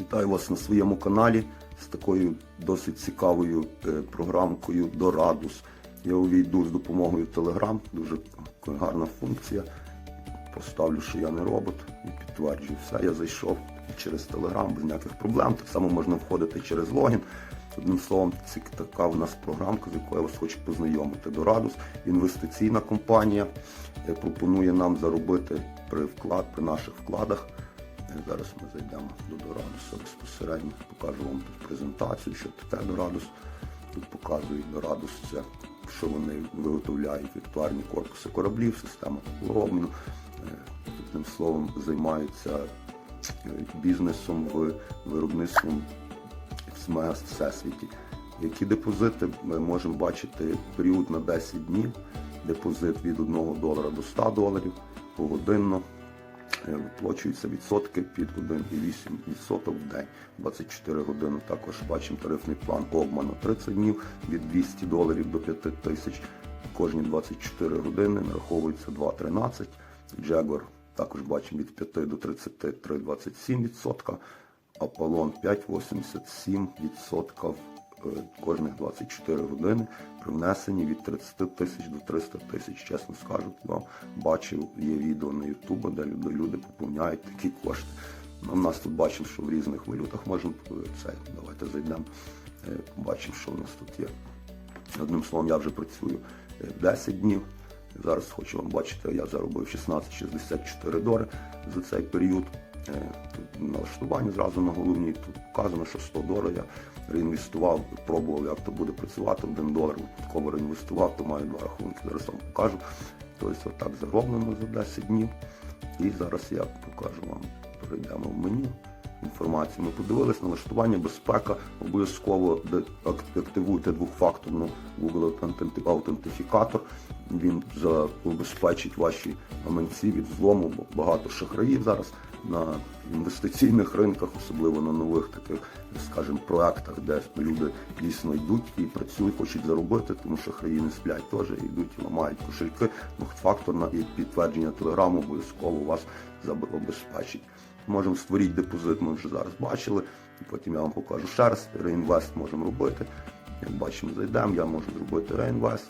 Вітаю вас на своєму каналі з такою досить цікавою е, програмкою Дорадус. Я увійду з допомогою Telegram, дуже гарна функція. Поставлю, що я не робот і підтверджую все. Я зайшов через Telegram без ніяких проблем. Так само можна входити через логін. Одним словом, це така у нас програмка, з якою я вас хочу познайомити. Дорадус інвестиційна компанія е, пропонує нам заробити при вклад, при наших вкладах. Е, Зараз ми зайдемо до Дорадуса безпосередньо, покажу вам тут презентацію, що таке Дорадус. Тут показують Дорадус, це що вони виготовляють віртуальні корпуси кораблів, система обміну. Одним словом, займаються е, бізнесом виробництвом в всесвіті. Які депозити ми можемо бачити період на 10 днів, депозит від 1 долара до 100 доларів погодинно. Виплачуються відсотки під 1,8% в день. 24 години також бачимо тарифний план обману 30 днів від 200 доларів до 5 тисяч. Кожні 24 години нараховується 2,13. Jaguar також бачимо від 5 до 33 27%. Аполлон 5,87% е, кожних 24 години при внесенні від 30 тисяч до 300 тисяч. Чесно скажу, вам бачив, є відео на YouTube, де люди, поповняють такі кошти. Ну, У нас тут бачимо, що в різних валютах можемо е, це. Давайте зайдемо, е, побачимо, що у нас тут є. Одним словом, я вже працюю е, 10 днів. Зараз хочу вам бачити, я заробив 16,64 долари за цей період. Е, налаштування зразу на головній. Тут вказано, що 100 доларів я реінвестував, пробував, як то буде працювати. 1 долар випадково реінвестував, то маю два рахунки. Зараз вам покажу. Тобто отак зароблено за 10 днів. І зараз я покажу вам. Перейдемо в меню. Інформацію ми подивились, налаштування, безпека, обов'язково активуйте двохфакторну Google аутентифікатор. Він забезпечить ваші гаманці від злому, бо багато шахраїв зараз на інвестиційних ринках, особливо на нових таких, скажімо, проектах, де люди дійсно йдуть і працюють, хочуть заробити, тому що шахраї не сплять теж, йдуть і ламають кошельки. Двохфакторна і підтвердження телеграму обов'язково вас забезпечить. Можемо створити депозит, ми вже зараз бачили. І потім я вам покажу ще раз. Реінвест можемо робити. Як бачимо, зайдемо, я можу зробити реінвест,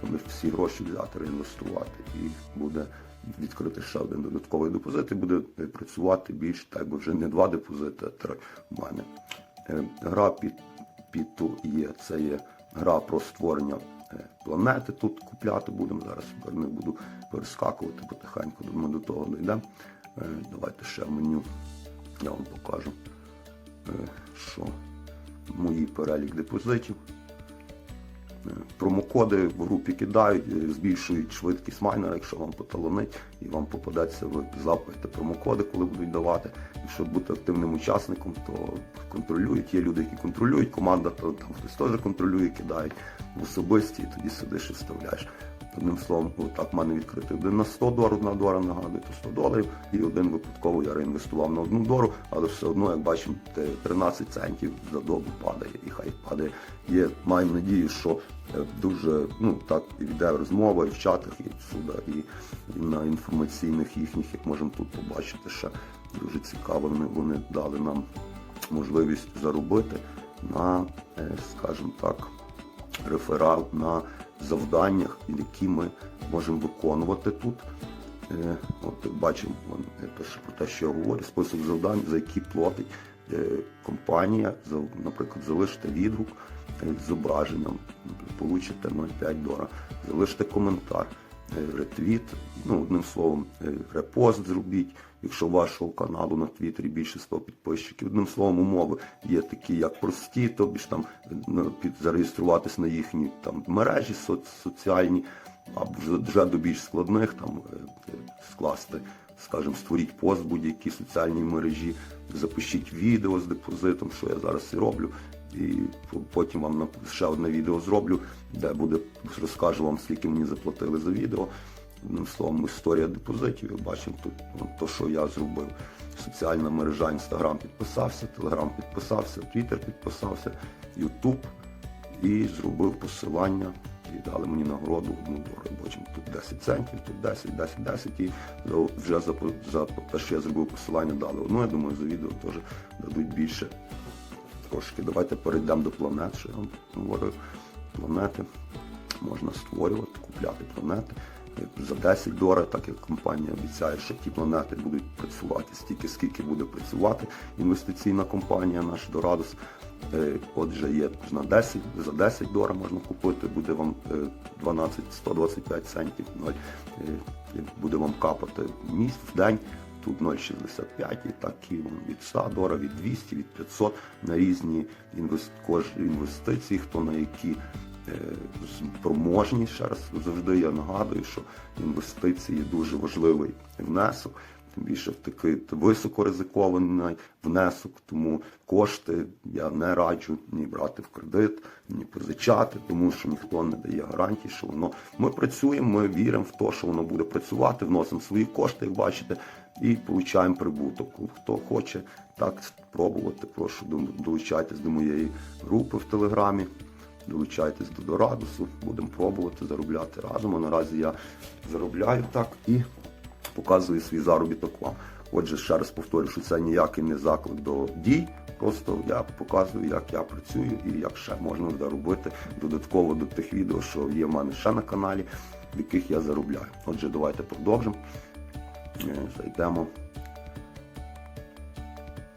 коли всі гроші взяти, реінвестувати. І буде відкрити ще один додатковий депозит і буде працювати більш, так би вже не два депозити, а три у мене. Е, Гра під, під ту є, це є гра про створення е, планети. Тут купляти будемо. Зараз не буду перескакувати потихеньку, ми до того дійдемо. Е, Давайте ще меню. Я вам покажу, що мої перелік депозитів. Промокоди в групі кидають, е, збільшують швидкість майнера, якщо вам поталонить і вам попадеться, ви та промокоди, коли будуть давати. Щоб бути активним учасником, то контролюють. Є люди, які контролюють, команда то там хтось теж контролює, кидають в особисті, і тоді сидиш і вставляєш. Одним словом, отак в мене відкритий один на 100 доларів, одна дора нагадую, то 100 доларів, і один випадково я реінвестував на одну дору, але все одно, як бачимо, 13 центів за добу падає, і хай падає. Є, маємо надію, що е, дуже ну так йде розмова і в чатах, і всюди, і, і на інформаційних їхніх, як можемо тут побачити, ще дуже цікаво. Вони, вони дали нам можливість заробити на, е, скажімо так, реферал на завданнях, які ми можемо виконувати тут. Е, От бачимо, е, про те, що я говорю, список завдань, за які платить е, компанія, наприклад, залиште відгук е, з зображенням, получите 0,5 долара, залиште коментар, ретвіт, ну, одним словом, е, репост зробіть, якщо вашого каналу на Твіттері більше 100 підписчиків. Одним словом, умови є такі, як прості, тобі ж там е, під, зареєструватись на їхні там мережі соц, соціальні, або вже, до більш складних там е, е, скласти, скажімо, створіть пост в будь-якій соціальній мережі, запишіть відео з депозитом, що я зараз і роблю. І потім вам ще одне відео зроблю, де буде розкажу вам, скільки мені заплатили за відео. Одним словом, історія депозитів. Як бачимо тут ну, то, що я зробив. Соціальна мережа Інстаграм підписався, Телеграм підписався, Твіттер підписався, Ютуб і зробив посилання. і дали мені нагороду одну долар. Бачимо, тут 10 центів, тут 10, 10, 10 і вже за, за те, що я зробив посилання, дали одну, я думаю, за відео теж дадуть більше трошки. Давайте перейдемо до планет, що я вам говорив. Планети можна створювати, купляти планети. За 10 доларів, так як компанія обіцяє, що ті планети будуть працювати стільки, скільки буде працювати інвестиційна компанія наш Дорадус. Е, Отже, є на 10, за 10 доларів можна купити, буде вам е, 12, 125 центів, 0, е, буде вам капати в місяць, в день. Тут 0,65 і такі вон, від 100 доларів, від 200, від 500 на різні інвестиції, хто на які е, спроможні. Ще раз завжди я нагадую, що інвестиції дуже важливий внесок. Тим більше в такий високоризикований внесок, тому кошти я не раджу ні брати в кредит, ні позичати, тому що ніхто не дає гарантій, що воно. Ми працюємо, ми віримо в те, що воно буде працювати, вносимо свої кошти, як бачите, і получаємо прибуток. Хто хоче так спробувати, прошу долучайтесь до моєї групи в Телеграмі. Долучайтесь до Дорадусу, будемо пробувати заробляти разом. А наразі я заробляю так і показую свій заробіток вам. Отже, ще раз повторю, що це ніякий не заклик до дій. Просто я показую, як я працюю і як ще можна заробити додатково до тих відео, що є в мене ще на каналі, в яких я заробляю. Отже, давайте продовжимо. Е, Зайдемо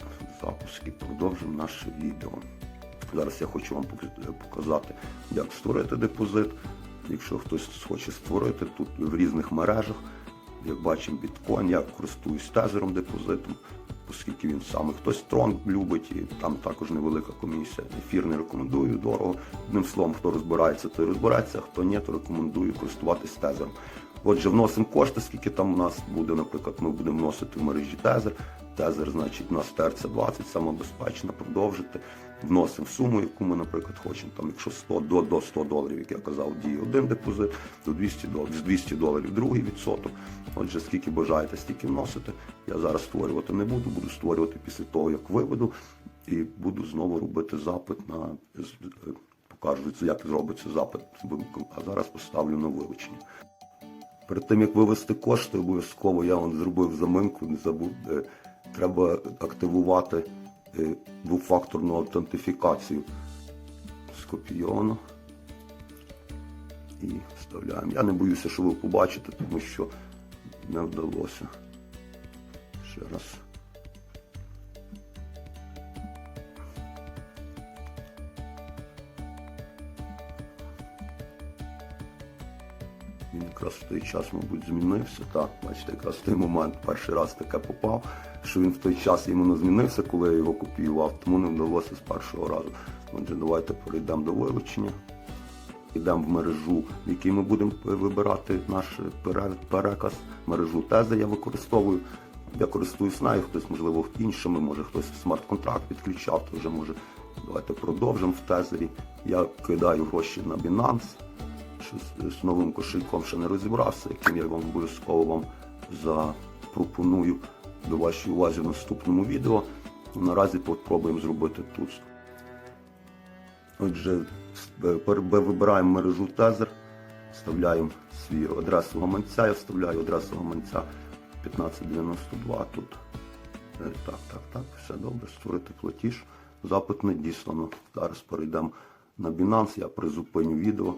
в запуск і продовжимо наше відео. Зараз я хочу вам показати, як створити депозит. Якщо хтось хоче створити тут в різних мережах, як бачимо, біткоін, я користуюсь тезером депозитом, оскільки він саме хтось трон любить, і там також невелика комісія. Ефір не рекомендую дорого. Одним словом, хто розбирається, той розбирається, а хто ні, то рекомендую користуватись тезером. Отже, вносимо кошти, скільки там у нас буде, наприклад, ми будемо вносити в мережі тезер. Тезер, значить, у нас ТРЦ-20, самобезпечно, продовжити. Вносимо суму, яку ми, наприклад, хочемо. Там, якщо 100 до, до 100 доларів, як я казав, діє один депозит, до 200 доларів, з 200 доларів другий відсоток. Отже, скільки бажаєте, стільки вносите. Я зараз створювати не буду, буду створювати після того, як виведу, і буду знову робити запит на покажу, як зробиться запит. А зараз поставлю на вилучення. Перед тим як вивести кошти, обов'язково я вам зробив заминку, не забув. Треба активувати е, двофакторну автентифікацію. Скопійовано. І вставляємо. Я не боюся, що ви побачите, тому що не вдалося. Ще раз. Він якраз в той час, мабуть, змінився. Так, бачите, якраз в той момент перший раз таке попав, що він в той час іменно змінився, коли я його копіював, тому не вдалося з першого разу. Отже, давайте перейдемо до вилучення. Йдемо в мережу, в якій ми будемо вибирати наш переказ. Мережу тези я використовую. Я користуюсь нею, хтось, можливо, іншими, може хтось смарт-контракт підключав, то вже може. Давайте продовжимо в тезері. Я кидаю гроші на Binance. З новим кошельком ще не розібрався, яким я вам обов'язково вам запропоную до вашої уваги в наступному відео. Наразі спробуємо зробити тут. Отже, вибираємо мережу Тезер, вставляємо свою адресу гаманця, я вставляю адресу гаманця 1592 тут. Е, Так, так, так, все добре, створити платіж. Запит надіслано. Зараз перейдемо на Binance, я призупиню відео.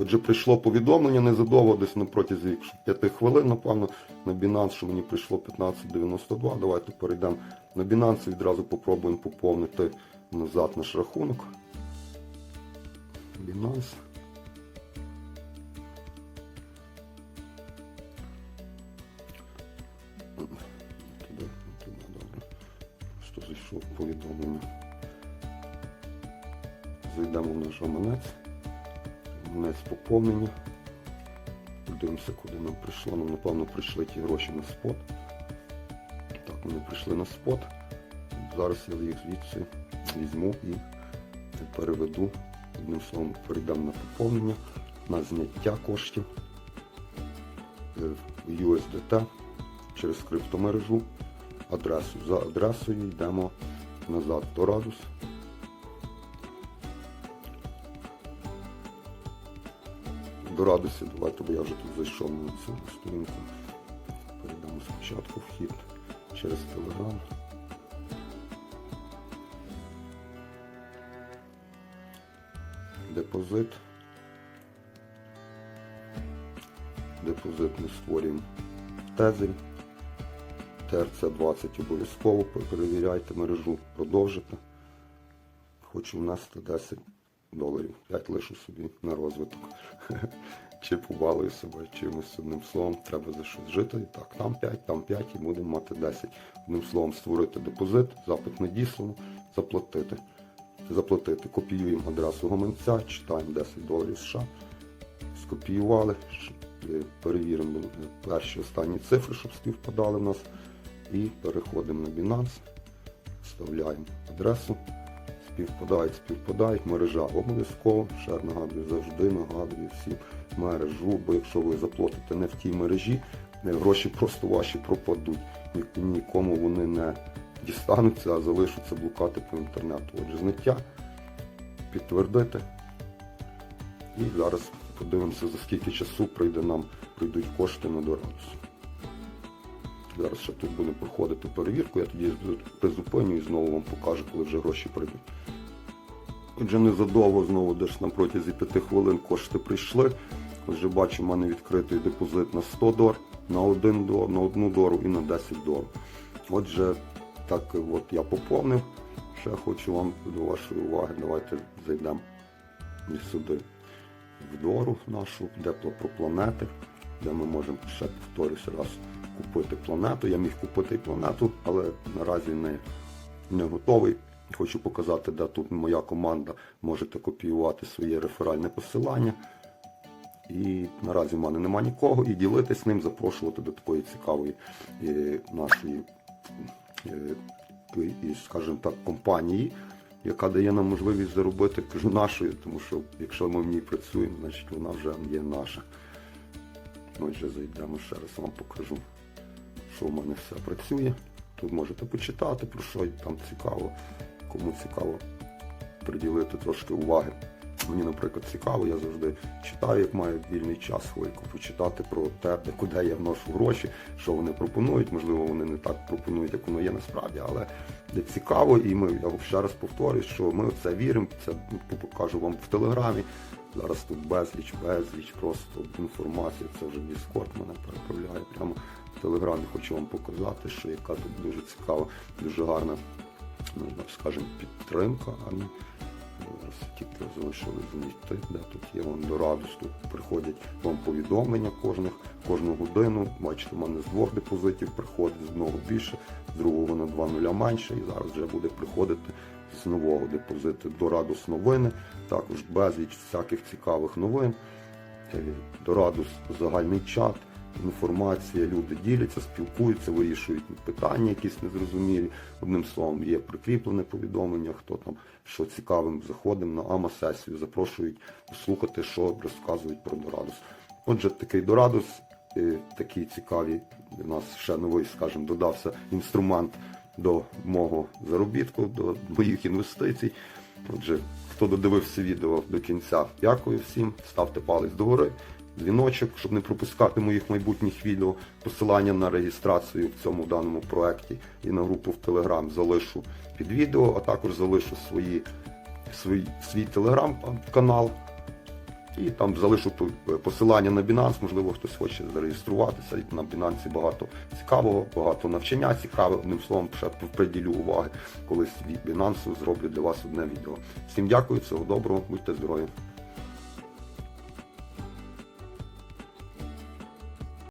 Отже, прийшло повідомлення незадовго, десь на протязі 5 хвилин, напевно, на Binance, що мені прийшло 1592. Давайте перейдемо на Binance і відразу попробуємо поповнити назад наш рахунок. Binance. Туди, повідомлення. Зайдемо в наш гаманець. Гаманець поповнення. Подивимося, куди нам прийшло. Нам, напевно, прийшли ті гроші на спот. Так, вони прийшли на спот. Зараз я їх звідси візьму і переведу. Одним словом, перейдемо на поповнення, на зняття коштів е, в USDT через криптомережу, адресу. За адресою йдемо назад до Радус. До радості, давайте, бо я вже тут зайшов на цю сторінку. Перейдемо спочатку вхід через Telegram. Депозит. Депозит ми створюємо тезель. ТРЦ-20 обов'язково перевіряйте мережу, продовжите. Хочу внести 10 доларів. 5 лишу собі на розвиток. Чи побалую себе чимось одним словом, треба за щось жити. І так, там 5, там 5 і будемо мати 10. Одним словом, створити депозит, запит надіслано, заплатити. Заплатити. Копіюємо адресу гаманця, читаємо 10 доларів США. Скопіювали, е, перевіримо перші останні цифри, щоб співпадали в нас. І переходимо на Binance, вставляємо адресу, співпадають, співпадають, мережа обов'язково. Ще нагадую, завжди нагадую всім мережу, бо якщо ви заплатите не в тій мережі, е, гроші просто ваші пропадуть. Ні- Нікому вони не дістануться, а залишаться блукати по інтернету. Отже, зняття, підтвердити. І зараз подивимося, за скільки часу прийде нам, прийдуть кошти на дорадус. Зараз ще тут будемо проходити перевірку, я тоді призупиню і знову вам покажу, коли вже гроші прийдуть. Отже, незадовго знову десь на протязі 5 хвилин кошти прийшли. Отже, бачу, в мене відкритий депозит на 100 дор, на 1 дор, на 1 дору і на 10 дор. Отже, так от я поповнив. Ще хочу вам до вашої уваги. Давайте зайдемо сюди в дору нашу, де про планети, де ми можемо ще повторюсь раз купити планету. Я міг купити і планету, але наразі не, не готовий. Хочу показати, де тут моя команда можете копіювати своє реферальне посилання. І наразі в мене нема нікого, і ділитись ним, запрошувати до такої цікавої е, нашої, е, скажімо так, компанії, яка дає нам можливість заробити, кажу нашою, тому що якщо ми в ній працюємо, значить вона вже є наша. Отже, зайдемо ще раз вам покажу, що в мене все працює. Тут можете почитати, про що там цікаво, кому цікаво приділити трошки уваги. Мені, наприклад, цікаво, я завжди читаю, як маю вільний час хвильку, почитати про те, куди я вношу гроші, що вони пропонують. Можливо, вони не так пропонують, як воно є насправді, але цікаво, і ми я ще раз повторюю, що ми в це віримо. Це покажу вам в телеграмі. Зараз тут безліч, безліч, просто інформація. Це вже Discord мене переправляє прямо в телеграмі. Хочу вам показати, що яка тут дуже цікава, дуже гарна, ну, скажімо, підтримка. Зараз тільки залишили знайти, де тут є вам дорадус, тут приходять вам повідомлення кожних, кожну годину. Бачите, в мене з двох депозитів приходить, з одного більше, з другого на два нуля менше. І зараз вже буде приходити з нового депозиту дорадус новини, також безліч всяких цікавих новин. Е, Дорадус загальний чат, інформація, люди діляться, спілкуються, вирішують питання якісь незрозумілі. Одним словом, є прикріплене повідомлення, хто там що цікавим заходимо на АМА-сесію, запрошують слухати, що розказують про Дорадус. Отже, такий Дорадус, е, такий цікавий, у нас ще новий, скажімо, додався інструмент до мого заробітку, до моїх інвестицій. Отже, хто додивився відео до кінця, дякую всім. Ставте палець догори, дзвіночок, щоб не пропускати моїх майбутніх відео. Посилання на реєстрацію в цьому даному проєкті і на групу в Телеграм залишу під відео, а також залишу свої, свій, свій телеграм-канал. І там залишу посилання на Binance, можливо, хтось хоче зареєструватися. На Binance багато цікавого, багато навчання цікаве. Одним словом, ще приділю уваги, колись від Binance зроблю для вас одне відео. Всім дякую, всього доброго, будьте здорові.